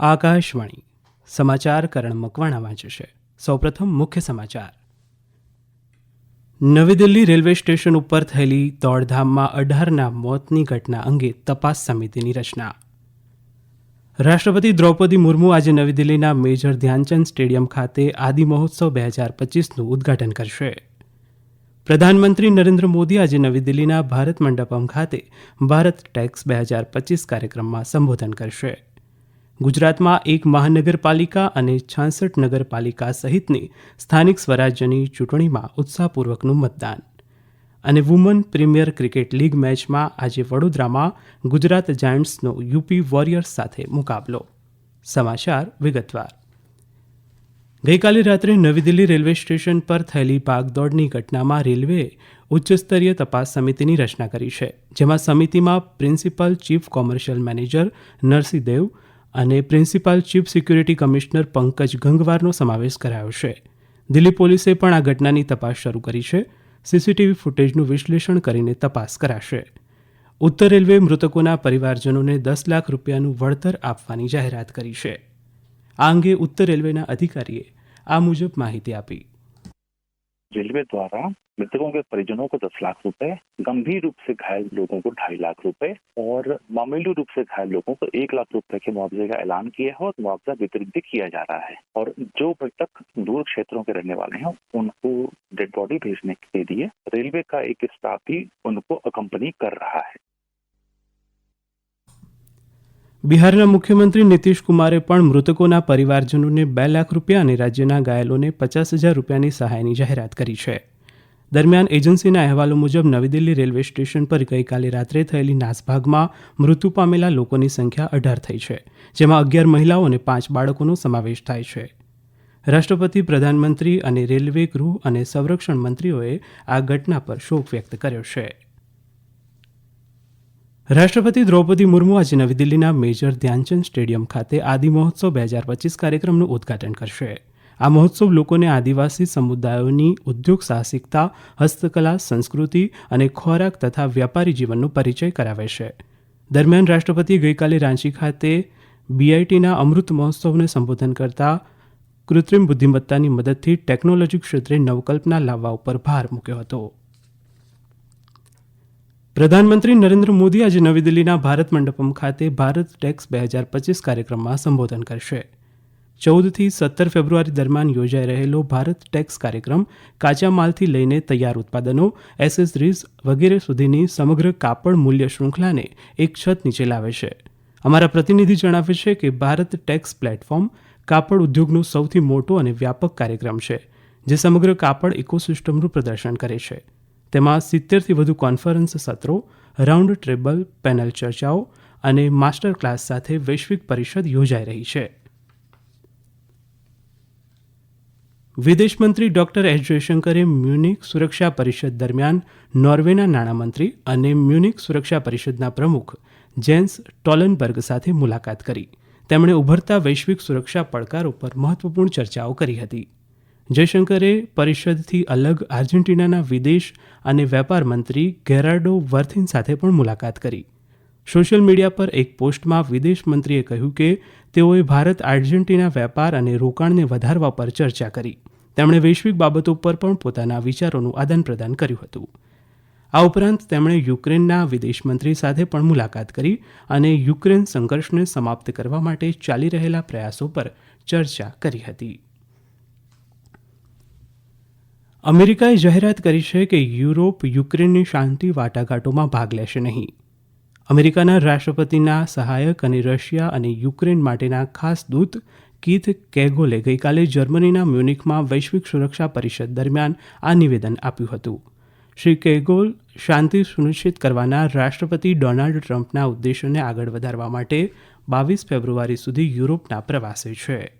આકાશવાણી, સમાચાર કરણ મકવાણા વાંચે છે સૌપ્રથમ મુખ્ય સમાચાર. નવી દિલ્હી રેલવે સ્ટેશન ઉપર થયેલી દોડધામમાં અઢારના મોતની ઘટના અંગે તપાસ સમિતિની રચના. રાષ્ટ્રપતિ દ્રૌપદી મુર્મુ આજે નવી દિલ્હીના મેજર ધ્યાનચંદ સ્ટેડિયમ ખાતે આદિ મહોત્સવ બે હજાર પચીસનું ઉદ્ઘાટન કરશે. પ્રધાનમંત્રી નરેન્દ્ર મોદી આજે નવી દિલ્હીના ભારત મંડપમ ખાતે ભારત ટેક્સ બે હજાર પચીસ કાર્યક્રમમાં સંબોધન કરશે. ગુજરાતમાં એક મહાનગરપાલિકા અને છાસઠ નગરપાલિકા સહિતની સ્થાનિક સ્વરાજ્યની ચૂંટણીમાં ઉત્સાહપૂર્વકનું મતદાન. અને વુમન પ્રીમિયર ક્રિકેટ લીગ મેચમાં આજે વડોદરામાં ગુજરાત જાયન્ટ્સનો યુપી વોરિયર્સ સાથે મુકાબલો. સમાચાર વિગતવાર. ગઈકાલે રાત્રે નવી દિલ્હી રેલવે સ્ટેશન પર થયેલી ભાગદોડની ઘટનામાં રેલવેએ ઉચ્ચસ્તરીય તપાસ સમિતિની રચના કરી છે, જેમાં સમિતિમાં principal, chief commercial manager Narsinh Dev અને principal chief security commissioner Pankaj ગંગવારનો સમાવેશ કરાયો છે. દિલ્હી પોલીસે પણ આ ઘટનાની તપાસ શરૂ કરી છે. સીસીટીવી ફૂટેજનું વિશ્લેષણ કરીને તપાસ કરાશે. ઉત્તર રેલવે મૃતકોના પરિવારજનોને દસ લાખ રૂપિયાનું વળતર આપવાની જાહેરાત કરી છે. આ અંગે ઉત્તર રેલવેના અધિકારીએ આ મુજબ માહિતી આપી. रेलवे द्वारा मृतकों के परिजनों को दस लाख रुपए, गंभीर रूप से घायल लोगों को ढाई लाख रुपए और मामूली रूप से घायल लोगों को एक लाख रुपए के मुआवजे का ऐलान किया है और मुआवजा वितरित भी किया जा रहा है। और जो मृतक दूर क्षेत्रों के रहने वाले हैं, उनको डेड बॉडी भेजने के लिए रेलवे का एक स्टाफ भी उनको अकम्पनी कर रहा है। બિહારના મુખ્યમંત્રી નીતિશ કુમારે પણ મૃતકોના પરિવારજનોને બે લાખ રૂપિયા અને રાજ્યના ઘાયલોને પચાસ હજાર રૂપિયાની સહાયની જાહેરાત કરી છે. દરમિયાન એજન્સીના અહેવાલો મુજબ નવી દિલ્હી રેલવે સ્ટેશન પર ગઈકાલે રાત્રે થયેલી નાસભાગમાં મૃત્યુ પામેલા લોકોની સંખ્યા અઢાર થઈ છે, જેમાં અગિયાર મહિલાઓ અને પાંચ બાળકોનો સમાવેશ થાય છે. રાષ્ટ્રપતિ, પ્રધાનમંત્રી અને રેલવે ગૃહ અને સંરક્ષણ મંત્રીઓએ આ ઘટના પર શોક વ્યક્ત કર્યો છે. રાષ્ટ્રપતિ દ્રૌપદી મુર્મુ આજે નવી દિલ્હીના મેજર ધ્યાનચંદ સ્ટેડિયમ ખાતે આદિ મહોત્સવ બે હજાર પચીસ કાર્યક્રમનું ઉદ્ઘાટન કરશે. આ મહોત્સવ લોકોને આદિવાસી સમુદાયોની ઉદ્યોગ સાહસિકતા, હસ્તકલા, સંસ્કૃતિ અને ખોરાક તથા વ્યાપારી જીવનનો પરિચય કરાવે છે. દરમિયાન રાષ્ટ્રપતિએ ગઈકાલે રાંચી ખાતે બીઆઈટીના અમૃત મહોત્સવને સંબોધન કરતા કૃત્રિમ બુદ્ધિમત્તાની મદદથી ટેકનોલોજી ક્ષેત્રે નવકલ્પના લાવવા ઉપર ભાર મૂક્યો હતો. પ્રધાનમંત્રી નરેન્દ્ર મોદી આજે નવી દિલ્હીના ભારત મંડપમ ખાતે ભારત ટેક્સ બે હજાર પચીસ કાર્યક્રમમાં સંબોધન કરશે. ચૌદથી સત્તર ફેબ્રુઆરી દરમિયાન યોજાઈ રહેલો ભારત ટેક્સ કાર્યક્રમ કાચા માલથી લઈને તૈયાર ઉત્પાદનો, એસેસરીઝ વગેરે સુધીની સમગ્ર કાપડ મૂલ્ય શૃંખલાને એક છત નીચે લાવે છે. અમારા પ્રતિનિધિ જણાવે છે કે ભારત ટેક્સ પ્લેટફોર્મ કાપડ ઉદ્યોગનો સૌથી મોટો અને વ્યાપક કાર્યક્રમ છે, જે સમગ્ર કાપડ ઇકોસિસ્ટમનું પ્રદર્શન કરે છે. તેમાં સિત્તેરથી વધુ કોન્ફરન્સ સત્રો રાઉન્ડ ટેબલ પેનલ ચર્ચાઓ અને માસ્ટર ક્લાસ સાથે વૈશ્વિક પરિષદ યોજાઈ રહી છે. વિદેશમંત્રી ડોક્ટર એસ જયશંકરે મ્યુનિક સુરક્ષા પરિષદ દરમિયાન નોર્વેના નાણામંત્રી અને મ્યુનિક સુરક્ષા પરિષદના પ્રમુખ જેન્સ ટોલનબર્ગ સાથે મુલાકાત કરી. તેમણે ઉભરતા વૈશ્વિક સુરક્ષા પડકાર ઉપર મહત્વપૂર્ણ ચર્ચાઓ કરી હતી. જયશંકરે પરિષદથી અલગ આર્જેન્ટિનાના વિદેશ અને વેપાર મંત્રી ગેરાર્ડો વર્થિન સાથે પણ મુલાકાત કરી. સોશિયલ મીડિયા પર એક પોસ્ટમાં વિદેશ મંત્રીએ કહ્યું કે તેઓએ ભારત આર્જેન્ટિના વેપાર અને રોકાણને વધારવા પર ચર્ચા કરી. તેમણે વૈશ્વિક બાબતો પર પણ પોતાના વિચારોનું આદાન પ્રદાન કર્યું હતું. આ ઉપરાંત તેમણે યુક્રેનના વિદેશમંત્રી સાથે પણ મુલાકાત કરી અને યુક્રેન સંઘર્ષને સમાપ્ત કરવા માટે ચાલી રહેલા પ્રયાસો પર ચર્ચા કરી હતી. અમેરિકાએ જાહેરાત કરી છે કે યુરોપ યુક્રેનની શાંતિ વાટાઘાટોમાં ભાગ લેશે નહીં. અમેરિકાના રાષ્ટ્રપતિના સહાયક અને રશિયા અને યુક્રેન માટેના ખાસ દૂત કીથ કેગોલે ગઈકાલે જર્મનીના મ્યુનિકમાં વૈશ્વિક સુરક્ષા પરિષદ દરમિયાન આ નિવેદન આપ્યું હતું. શ્રી કેગોલ શાંતિ સુનિશ્ચિત કરવાના રાષ્ટ્રપતિ ડોનાલ્ડ ટ્રમ્પના ઉદ્દેશોને આગળ વધારવા માટે બાવીસ ફેબ્રુઆરી સુધી યુરોપના પ્રવાસે છે.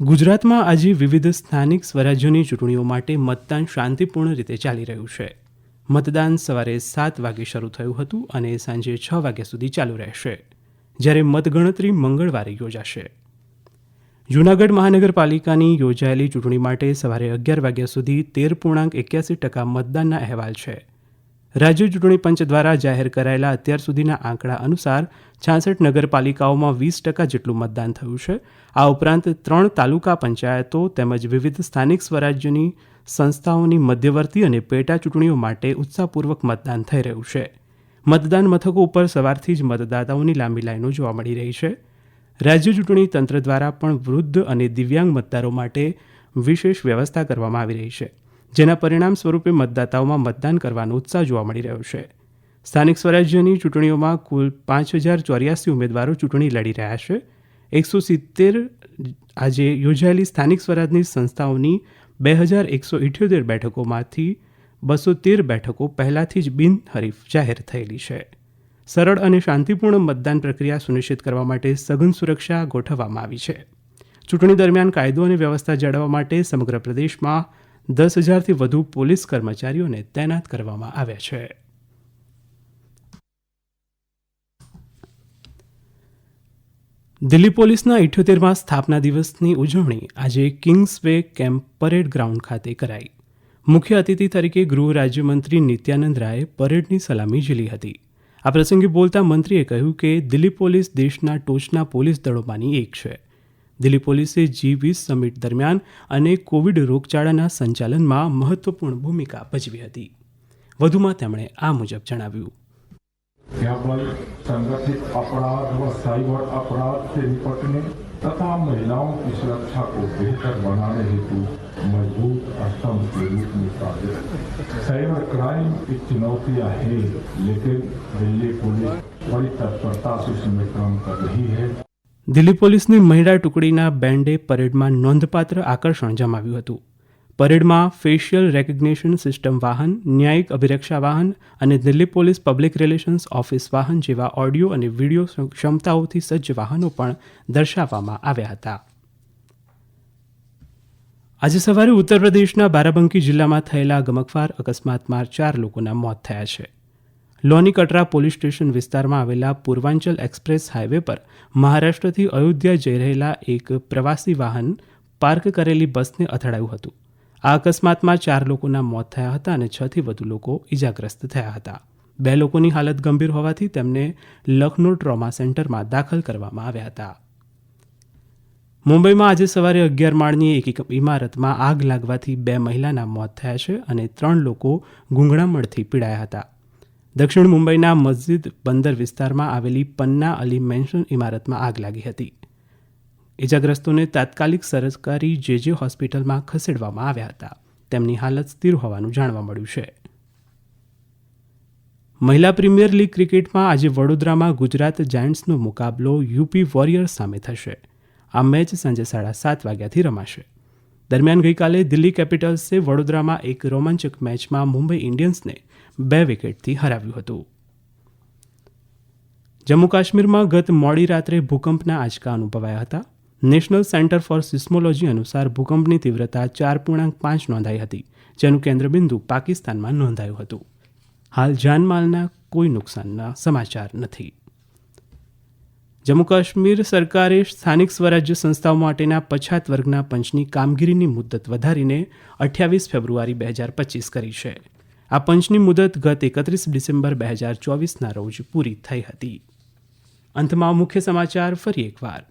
ગુજરાતમાં આજે વિવિધ સ્થાનિક સ્વરાજ્યોની ચૂંટણીઓ માટે મતદાન શાંતિપૂર્ણ રીતે ચાલી રહ્યું છે. મતદાન સવારે સાત વાગે શરૂ થયું હતું અને સાંજે છ વાગ્યા સુધી ચાલુ રહેશે, જ્યારે મતગણતરી મંગળવારે યોજાશે. જૂનાગઢ મહાનગરપાલિકાની યોજાયેલી ચૂંટણી માટે સવારે અગિયાર વાગ્યા સુધી તેર પૂર્ણાંક એક્યાસી ટકા મતદાનના અહેવાલ છે. રાજ્ય ચૂંટણી પંચ દ્વારા જાહેર કરાયેલા અત્યાર સુધીના આંકડા અનુસાર છાસઠ નગરપાલિકાઓમાં વીસ ટકા જેટલું મતદાન થયું છે. આ ઉપરાંત ત્રણ તાલુકા પંચાયતો તેમજ વિવિધ સ્થાનિક સ્વરાજ્યની સંસ્થાઓની મધ્યવર્તી અને પેટા ચૂંટણીઓ માટે ઉત્સાહપૂર્વક મતદાન થઈ રહ્યું છે. મતદાન મથકો ઉપર સવારથી જ મતદાતાઓની લાંબી લાઈનો જોવા મળી રહી છે. રાજ્ય ચૂંટણી તંત્ર દ્વારા પણ વૃદ્ધ અને દિવ્યાંગ મતદારો માટે વિશેષ વ્યવસ્થા કરવામાં આવી રહી છે. જેના પરિણામ સ્વરૂપે મતદાતાઓમાં મતદાન કરવાનો ઉત્સાહ જોવા મળી રહ્યો છે. સ્થાનિક સ્વરાજ્યની ચૂંટણીઓમાં કુલ પાંચ હજાર ચોર્યાસી ઉમેદવારો ચૂંટણી લડી રહ્યા છે. એકસો સિત્તેર આજે યોજાયેલી સ્થાનિક સ્વરાજની સંસ્થાઓની બે હજાર એકસો ઇઠ્યોતેર બેઠકોમાંથી બસો તેર બેઠકો પહેલાથી જ બિનહરીફ જાહેર થયેલી છે. સરળ અને શાંતિપૂર્ણ મતદાન પ્રક્રિયા સુનિશ્ચિત કરવા માટે સઘન સુરક્ષા ગોઠવવામાં આવી છે. ચૂંટણી દરમિયાન કાયદો અને વ્યવસ્થા જાળવવા માટે સમગ્ર પ્રદેશમાં દસ હજારથી વધુ પોલીસ કર્મચારીઓને તૈનાત કરવામાં આવ્યા છે. દિલ્હી પોલીસના ઇઠ્યોતેરમાં સ્થાપના દિવસની ઉજવણી આજે Kingsway camp parade ground ખાતે કરાઈ. મુખ્ય અતિથિ તરીકે ગૃહ રાજ્યમંત્રી નિત્યાનંદ રાયે પરેડની સલામી ઝીલી હતી. આ પ્રસંગે બોલતા મંત્રીએ કહ્યું કે દિલ્હી પોલીસ દેશના ટોચના પોલીસ દળોમાંની એક છે. દિલ્હી પોલીસે જી વીસ સમિટ દરમિયાન અને કોવિડ રોગચાળાના સંચાલનમાં મહત્વપૂર્ણ ભૂમિકા ભજવી હતી વધુમાં તેમણે આ મુજબ જણાવ્યું केवल संगठित अपराध व साइबर अपराध से निपटने तथा महिलाओं की सुरक्षा को बेहतर बनाने हेतु मजबूत स्तंभ के रूप में कार्य साइबर क्राइम की चुनौतियां हैं लेकिन दिल्ली पुलिस बड़ी तत्परता से इसमें काम कर रही है દિલ્હી પોલીસની મહિલા ટુકડીના બેન્ડે પરેડમાં નોંધપાત્ર આકર્ષણ જમાવ્યું હતું. પરેડમાં ફેશિયલ રેકગ્નેશન સિસ્ટમ વાહન, ન્યાયિક અભિરક્ષા વાહન અને Delhi police public relations office વાહન જેવા ઓડિયો અને વીડિયો ક્ષમતાઓથી સજ્જ વાહનો પણ દર્શાવવામાં આવ્યા હતા. આજે સવારે ઉત્તર પ્રદેશના બારાબંકી જિલ્લામાં થયેલા ગમકવાર અકસ્માતમાં ચાર લોકોના મોત થયા છે. લોની કટરા પોલીસ સ્ટેશન વિસ્તારમાં આવેલા પૂર્વાંચલ એક્સપ્રેસ હાઈવે પર મહારાષ્ટ્રથી અયોધ્યા જઈ રહેલા એક પ્રવાસી વાહન પાર્ક કરેલી બસને અથડાયું હતું. આ અકસ્માતમાં ચાર લોકોના મોત થયા હતા અને છથી વધુ લોકો ઇજાગ્રસ્ત થયા હતા. બે લોકોની હાલત ગંભીર હોવાથી તેમને લખનૌ ટ્રોમા સેન્ટરમાં દાખલ કરવામાં આવ્યા હતા. મુંબઈમાં આજે સવારે અગિયાર માળની એક ઇમારતમાં આગ લાગવાથી બે મહિલાના મોત થયા છે અને ત્રણ લોકો ગૂંગળામણથી પીડાયા હતા. દક્ષિણ મુંબઈના મસ્જિદ બંદર વિસ્તારમાં આવેલી પન્ના અલી મેન્શન ઇમારતમાં આગ લાગી હતી. ઇજાગ્રસ્તોને તાત્કાલિક સરકારી જેજે હોસ્પિટલમાં ખસેડવામાં આવ્યા હતા. તેમની હાલત સ્થિર હોવાનું જાણવા મળ્યું છે. મહિલા પ્રીમિયર લીગ ક્રિકેટમાં આજે વડોદરામાં ગુજરાત જાયન્ટ્સનો મુકાબલો યુપી વોરિયર્સ સામે થશે. આ મેચ સાંજે સાડા સાત વાગ્યાથી રમાશે. દરમિયાન ગઈકાલે દિલ્હી કેપિટલ્સે વડોદરામાં એક રોમાંચક મેચમાં મુંબઈ ઇન્ડિયન્સને બે વિકેટથી હરાવ્યું હતું. જમ્મુ કાશ્મીરમાં ગત મોડી રાત્રે ભૂકંપના આંચકા અનુભવાયા હતા. નેશનલ સેન્ટર ફોર સિસ્મોલોજી અનુસાર ભૂકંપની તીવ્રતા ચાર પૂર્ણાંક પાંચ નોંધાઈ હતી, જેનું કેન્દ્રબિંદુ પાકિસ્તાનમાં નોંધાયું હતું. હાલ જાનમાલના કોઈ નુકસાનના સમાચાર નથી. જમ્મુ કાશ્મીર સરકારે સ્થાનિક સ્વરાજ્ય સંસ્થાઓ માટેના પછાત વર્ગના પંચની કામગીરીની મુદત વધારીને અઠ્યાવીસ ફેબ્રુઆરી બે હજાર પચીસ કરી છે. આ પંચની મુદત ગત એકત્રીસ ડિસેમ્બર બે હજાર ચોવીસના રોજ પૂરી થઈ હતી. અંતમાં મુખ્ય સમાચાર ફરી એકવાર.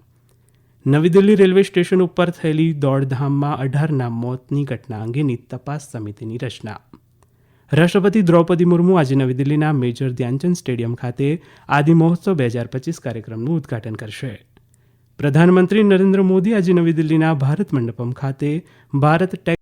નવી દિલ્હી રેલવે સ્ટેશન ઉપર થયેલી દોડધામમાં અઢારના મોતની ઘટના અંગેની તપાસ સમિતિની રચના. રાષ્ટ્રપતિ દ્રૌપદી મુર્મુ આજે નવી દિલ્હીના મેજર ધ્યાનચંદ સ્ટેડિયમ ખાતે આદિ મહોત્સવ બે હજાર પચીસ કાર્યક્રમનું ઉદ્ઘાટન કરશે. પ્રધાનમંત્રી નરેન્દ્ર મોદી આજે નવી દિલ્હીના ભારત મંડપમ ખાતે ભારત ટેક